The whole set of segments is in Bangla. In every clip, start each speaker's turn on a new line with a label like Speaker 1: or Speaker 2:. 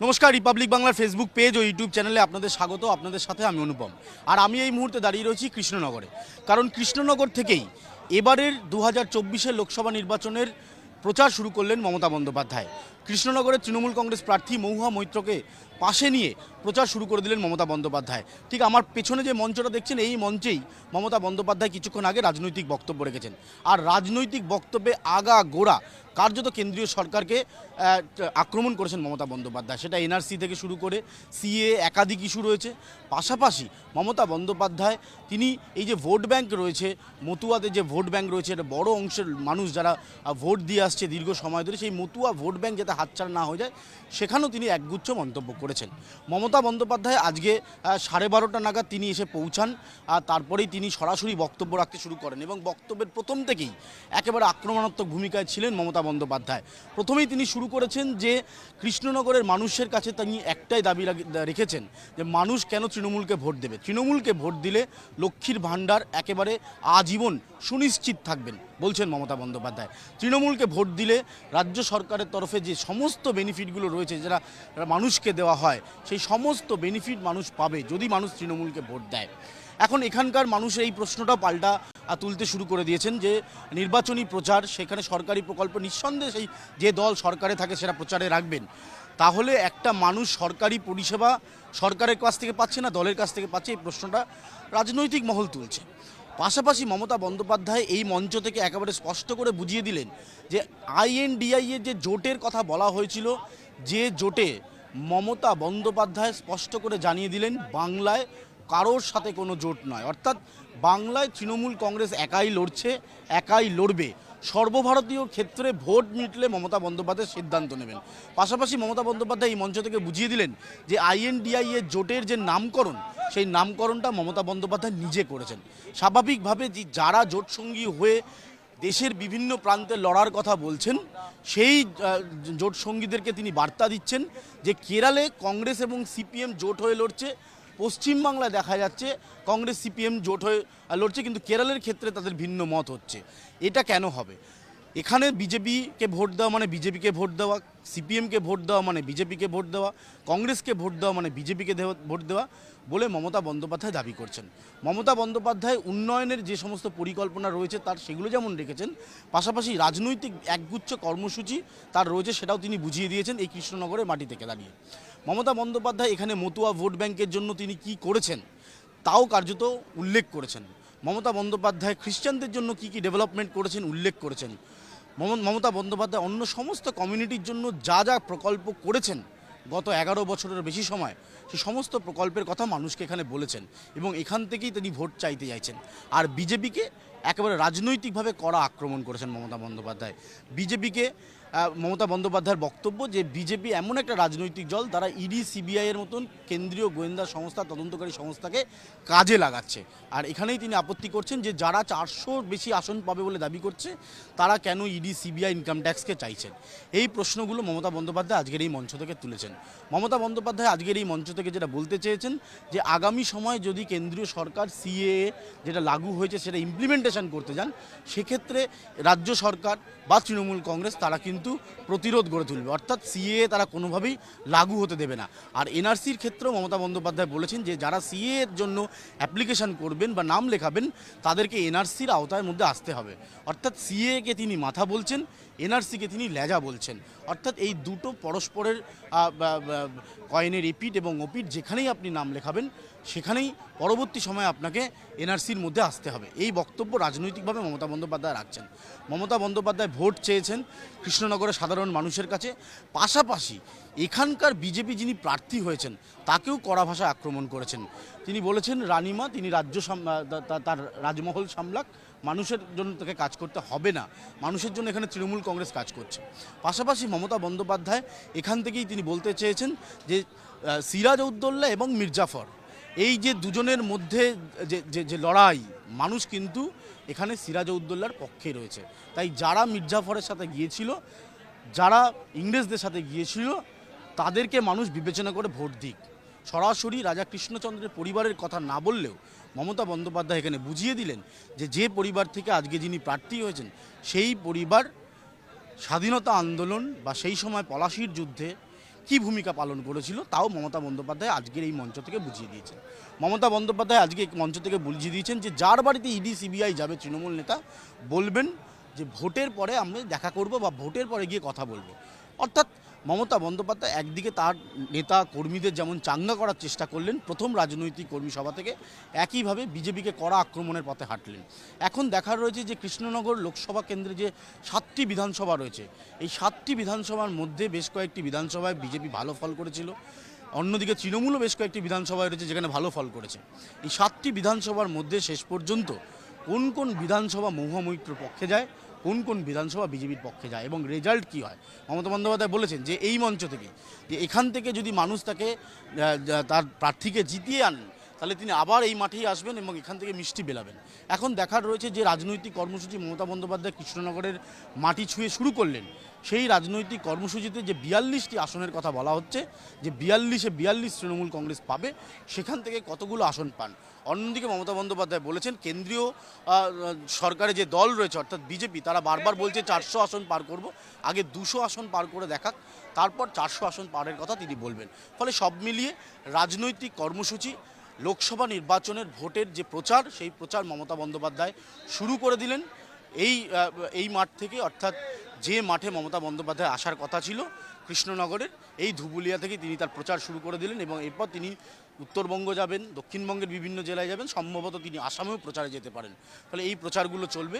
Speaker 1: নমস্কার রিপাবলিক বাংলার ফেসবুক পেজ ও ইউটিউব চ্যানেলে আপনাদের স্বাগত, আপনাদের সাথে আমি অনুপম। আর আমি এই মুহূর্তে দাঁড়িয়ে রয়েছি কৃষ্ণনগরে। কারণ কৃষ্ণনগর থেকেই এবারের দু হাজার লোকসভা নির্বাচনের প্রচার শুরু করলেন মমতা বন্দ্যোপাধ্যায়। কৃষ্ণনগরের তৃণমূল কংগ্রেস প্রার্থী মহুয়া মৈত্রকে পাশে নিয়ে প্রচার শুরু করে দিলেন মমতা বন্দ্যোপাধ্যায়। ঠিক আমার পেছনে যে মঞ্চটা দেখছেন, এই মঞ্চেই মমতা বন্দ্যোপাধ্যায় কিছুক্ষণ আগে রাজনৈতিক বক্তব্য রেখেছেন। আর রাজনৈতিক বক্তব্যে আগা গোড়া কার্যত কেন্দ্রীয় সরকারকে আক্রমণ করেছেন মমতা বন্দ্যোপাধ্যায়। সেটা এনআরসি থেকে শুরু করে সিএ, একাধিক ইস্যু রয়েছে। পাশাপাশি মমতা বন্দ্যোপাধ্যায়, তিনি এই যে ভোট ব্যাংক রয়েছে, মতুয়াতে যে ভোট ব্যাংক রয়েছে, এটা বড় অংশের মানুষ যারা ভোট দিয়ে আসছে দীর্ঘ সময় ধরে, সেই মতুয়া ভোট ব্যাংক যাতে হাতছাড়া না হয়ে যায়, সেখানেও তিনি একগুচ্ছ মন্তব্য করেছেন। মমতা বন্দ্যোপাধ্যায় আজকে সাড়ে বারোটা নাগাদ তিনি এসে পৌঁছান, আর তারপরেই তিনি সরাসরি বক্তব্য রাখতে শুরু করেন এবং বক্তব্যের প্রথম থেকেই একেবারে আক্রমণাত্মক ভূমিকায় ছিলেন মমতা বন্দ্যোপাধ্যায়। প্রথমেই তিনি শুরু করেছেন যে কৃষ্ণনগরের মানুষের কাছে তিনি একটাই দাবি রেখেছেন যে মানুষ কেন তৃণমূলকে ভোট দেবে? তৃণমূলকে ভোট দিলে লক্ষ্মীর ভাণ্ডার একেবারে আজীবন সুনিশ্চিত থাকবেন, বলছেন মমতা বন্দ্যোপাধ্যায়। তৃণমূলকে ভোট দিলে রাজ্য সরকারের তরফে যে সমস্ত বেনিফিটগুলো রয়েছে যারা মানুষকে দেওয়া হয়, সেই সমস্ত বেনিফিট মানুষ পাবে যদি মানুষ তৃণমূলকে ভোট দেয়। এখন এখানকার মানুষ এই প্রশ্নটা পাল্টা তুলতে শুরু করে দিয়েছেন যে নির্বাচনী প্রচার, সেখানে সরকারি প্রকল্প নিঃসন্দেহে সেই যে দল সরকারে থাকে সেটা প্রচারে রাখবেন। তাহলে একটা মানুষ সরকারি পরিষেবা সরকারের কাছ থেকে পাচ্ছে না, দলের কাছ থেকে পাচ্ছে, এই প্রশ্নটা রাজনৈতিক মহল তুলছে। পাশাপাশি মমতা বন্দ্যোপাধ্যায় এই মঞ্চ থেকে একেবারে স্পষ্ট করে বুঝিয়ে দিলেন যে আইএনডিআই এর যে জোটের কথা বলা হয়েছিল, যে জোটে মমতা বন্দ্যোপাধ্যায় স্পষ্ট করে জানিয়ে দিলেন, বাংলায় কারোর সাথে কোনো জোট নয়। অর্থাৎ বাংলায় তৃণমূল কংগ্রেস একাই লড়ছে, একাই লড়বে। সর্বভারতীয় ক্ষেত্রে ভোট মিটলে মমতা বন্দ্যোপাধ্যায় সিদ্ধান্ত নেবেন। পাশাপাশি মমতা বন্দ্যোপাধ্যায় এই মঞ্চ থেকে বুঝিয়ে দিলেন যে আইএনডিআই এর জোটের যে নামকরণ, সেই নামকরণটা মমতা বন্দ্যোপাধ্যায় নিজে করেছেন। স্বাভাবিকভাবে যারা জোট সঙ্গী হয়ে দেশের বিভিন্ন প্রান্তে লড়ার কথা বলছেন, সেই জোট সঙ্গীদেরকে তিনি বার্তা দিচ্ছেন যে কেরালে কংগ্রেস এবং সিপিএম জোট হয়ে লড়ছে পশ্চিমবাংলায় দেখা যাচ্ছে কংগ্রেস, সিপিএম জোট হয়ে লড়ছে, কিন্তু কেরালের ক্ষেত্রে তাদের ভিন্ন মত হচ্ছে। এটা কেন হবে? এখানে বিজেপিকে ভোট দেওয়া মানে বিজেপিকে ভোট দেওয়া সিপিএমকে ভোট দেওয়া মানে বিজেপিকে ভোট দেওয়া কংগ্রেসকে ভোট দেওয়া মানে বিজেপিকে ভোট দেওয়া বলে মমতা বন্দ্যোপাধ্যায় দাবি করছেন। মমতা বন্দ্যোপাধ্যায় উন্নয়নের যে সমস্ত পরিকল্পনা রয়েছে, তার সেগুলো যেমন রেখেছেন, পাশাপাশি রাজনৈতিক একগুচ্ছ কর্মসূচি তার রয়েছে, সেটাও তিনি বুঝিয়ে দিয়েছেন এই কৃষ্ণনগরের মাটি থেকে দাঁড়িয়ে। মমতা বন্দ্যোপাধ্যায় এখানে মতুয়া ভোট ব্যাংকের জন্য তিনি কি করেছেন? তাও কার্যত উল্লেখ করেছেন। মমতা বন্দ্যোপাধ্যায় খ্রিস্টানদের জন্য কি কি ডেভেলপমেন্ট করেছেন উল্লেখ করেছেন। মমতা বন্দ্যোপাধ্যায় অন্য সমস্ত কমিউনিটির জন্য যা যা প্রকল্প করেছেন গত এগারো বছরের বেশি সময়, সে সমস্ত প্রকল্পের কথা মানুষকে এখানে বলেছেন এবং এখান থেকেই তিনি ভোট চাইতে চাইছেন। আর বিজেপিকে একেবারে রাজনৈতিকভাবে কড়া আক্রমণ করেছেন মমতা বন্দ্যোপাধ্যায়। বিজেপিকে মমতা বন্দ্যোপাধ্যায়ের বক্তব্য যে বিজেপি এমন একটা রাজনৈতিক দল, তারা ইডি সিবিআই এর মতন কেন্দ্রীয় গোয়েন্দা সংস্থা, তদন্তকারী সংস্থাকে কাজে লাগাচ্ছে। আর এখানেই তিনি আপত্তি করছেন যে যারা চারশোর বেশি আসন পাবে বলে দাবি করছে, তারা কেন ইডি সিবিআই ইনকাম ট্যাক্সকে চাইছেন? এই প্রশ্নগুলো মমতা বন্দ্যোপাধ্যায় আজকের এই মঞ্চ থেকে তুলেছেন। মমতা বন্দ্যোপাধ্যায় আজকের এই মঞ্চ থেকে যেটা বলতে চেয়েছেন যে আগামী সময় যদি কেন্দ্রীয় সরকার সিএ যেটা লাগু হয়েছে সেটা ইমপ্লিমেন্টেশন করতে যান, সেক্ষেত্রে রাজ্য সরকার বা তৃণমূল কংগ্রেস তারা কিন্তু প্রতিরোধ গড়ে তুলবে। অর্থাৎ সিএ তারা কোনোভাবেই লাগু হতে দেবে না। আর এনআরসির ক্ষেত্রেও মমতা বন্দ্যোপাধ্যায় বলেছেন যে, যারা সিএ এর জন্য অ্যাপ্লিকেশন করবেন বা নাম লেখাবেন, তাদেরকে এনআরসির আওতায় মধ্যে আসতে হবে। অর্থাৎ সিএকে তিনি মাথা বলছেন এনআরসিকে তিনি লেজা বলছেন। অর্থাৎ এই দুটো পরস্পরের কয়েনের এপিট এবং ওপিট যেখানেই আপনি নাম লেখাবেন সেখানেই পরবর্তী সময়ে আপনাকে এনআরসির মধ্যে আসতে হবে। এই বক্তব্য রাজনৈতিকভাবে মমতা বন্দ্যোপাধ্যায় রাখছেন। মমতা বন্দ্যোপাধ্যায় ভোট চেয়েছেন কৃষ্ণনগরের সাধারণ মানুষের কাছে। পাশাপাশি এখানকার বিজেপি যিনি প্রার্থী হয়েছেন, তাকেও কড়া ভাষায় আক্রমণ করেছেন। তিনি বলেছেন, রানিমা, তিনি রাজ্য তার রাজমহল সামলাক। মানুষের জন্য তাকে কাজ করতে হবে না। মানুষের জন্য এখানে তৃণমূল কংগ্রেস কাজ করছে। পাশাপাশি মমতা বন্দ্যোপাধ্যায় এখান থেকেই তিনি বলতে চেয়েছেন যে সিরাজ উদ্দৌল্লা এবং মির্জাফর এই যে দুজনের মধ্যে যে যে লড়াই, মানুষ কিন্তু এখানে সিরাজ উদ্দৌল্লার পক্ষে রয়েছে। তাই যারা মির্জাফরের সাথে গিয়েছিল, যারা ইংরেজদের সাথে গিয়েছিল, তাদেরকে মানুষ বিবেচনা করে ভোট দিক। সরাসরি রাজা কৃষ্ণচন্দ্রের পরিবারের কথা না বললেও মমতা বন্দ্যোপাধ্যায় এখানে বুঝিয়ে দিলেন যে যে পরিবার থেকে আজকে যিনি প্রার্থী হয়েছেন, সেই পরিবার স্বাধীনতা আন্দোলন বা সেই সময় পলাশির যুদ্ধে কী ভূমিকা পালন করেছিল তাও মমতা বন্দ্যোপাধ্যায় আজকের এই মঞ্চ থেকে বুঝিয়ে দিয়েছেন। মমতা বন্দ্যোপাধ্যায় আজকে মঞ্চ থেকে বুঝিয়ে দিয়েছেন যে যার বাড়িতে ইডি, সিবিআই যাবে, তৃণমূল নেতা বলবেন যে ভোটের পরে আমরা দেখা করব বা ভোটের পরে গিয়ে কথা বলব। অর্থাৎ মমতা বন্দ্যোপাধ্যায় একদিকে তার নেতা কর্মীদের যেমন চাঙ্গা করার চেষ্টা করলেন, প্রথম রাজনৈতিক কর্মী সভা থেকে একইভাবে বিজেপিকে কড়া আক্রমণের পথে হাঁটলেন। এখন দেখার রয়েছে যে কৃষ্ণনগর লোকসভা কেন্দ্রে যে সাতটি বিধানসভা রয়েছে, এই সাতটি বিধানসভার মধ্যে বেশ কয়েকটি বিধানসভায় বিজেপি ভালো ফল করেছিল, অন্যদিকে তৃণমূলও বেশ কয়েকটি বিধানসভায় রয়েছে যেখানে ভালো ফল করেছে। এই সাতটি বিধানসভার মধ্যে শেষ পর্যন্ত কোন কোন বিধানসভা মহুয়ামৈত্র পক্ষে যায় কোন কোন বিধানসভা বিজেপির পক্ষে যায় এবং রেজাল্ট কি হয়? মমতা বন্দ্যোপাধ্যায় বলেছেন যে এই মঞ্চ থেকে, যে এখান থেকে যদি মানুষ তাকে তার প্রার্থীকে জিতিয়ে আনেন তাহলে তিনি আবার এই মাঠেই আসবেন এবং এখান থেকে মিষ্টি বেলাবেন। এখন দেখার রয়েছে যে রাজনৈতিক কর্মসূচি মমতা বন্দ্যোপাধ্যায় কৃষ্ণনগরের মাটি ছুঁয়ে শুরু করলেন। সেই রাজনৈতিক কর্মসূচিতে যে বিয়াল্লিশটি আসনের কথা বলা হচ্ছে, যে বিয়াল্লিশে বিয়াল্লিশ তৃণমূল কংগ্রেস পাবে, সেখান থেকে কতগুলো আসন পান? অন্যদিকে মমতা বন্দ্যোপাধ্যায় বলেছেন, কেন্দ্রীয় সরকারে যে দল রয়েছে, অর্থাৎ বিজেপি, তারা বারবার বলছে চারশো আসন পার করব, আগে দুশো আসন পার করে দেখাক, তারপর চারশো আসন পারের কথা তিনি বলবেন। ফলে সব মিলিয়ে রাজনৈতিক কর্মসূচি লোকসভা নির্বাচনের ভোটের যে প্রচার, সেই প্রচার মমতা বন্দ্যোপাধ্যায় শুরু করে দিলেন। এই এই মাঠ থেকে, অর্থাৎ যে মাঠে মমতা বন্দ্যোপাধ্যায় আসার কথা ছিল কৃষ্ণনগরের, এই ধুবুলিয়া থেকে তিনি তার প্রচার শুরু করে দিলেন এবং এরপর তিনি উত্তরবঙ্গ যাবেন, দক্ষিণবঙ্গের বিভিন্ন জেলায় যাবেন, সম্ভবত তিনি আসামেও প্রচারে যেতে পারেন। ফলে এই প্রচারগুলো চলবে।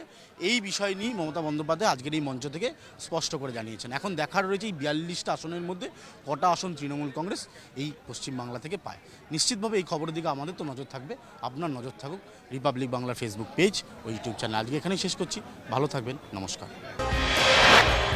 Speaker 1: এই বিষয় নিয়ে মমতা বন্দ্যোপাধ্যায় আজকের এই মঞ্চ থেকে স্পষ্ট করে জানিয়েছেন। এখন দেখার রয়েছে এই বিয়াল্লিশটা আসনের মধ্যে কটা আসন তৃণমূল কংগ্রেস এই পশ্চিমবাংলা থেকে পায়। নিশ্চিতভাবে এই খবরের দিকে আমাদের তো নজর থাকবে, আপনার নজর থাকুক রিপাবলিক বাংলার ফেসবুক পেজ ও ইউটিউব চ্যানেল। আজকে এখানেই শেষ করছি। ভালো থাকবেন, নমস্কার।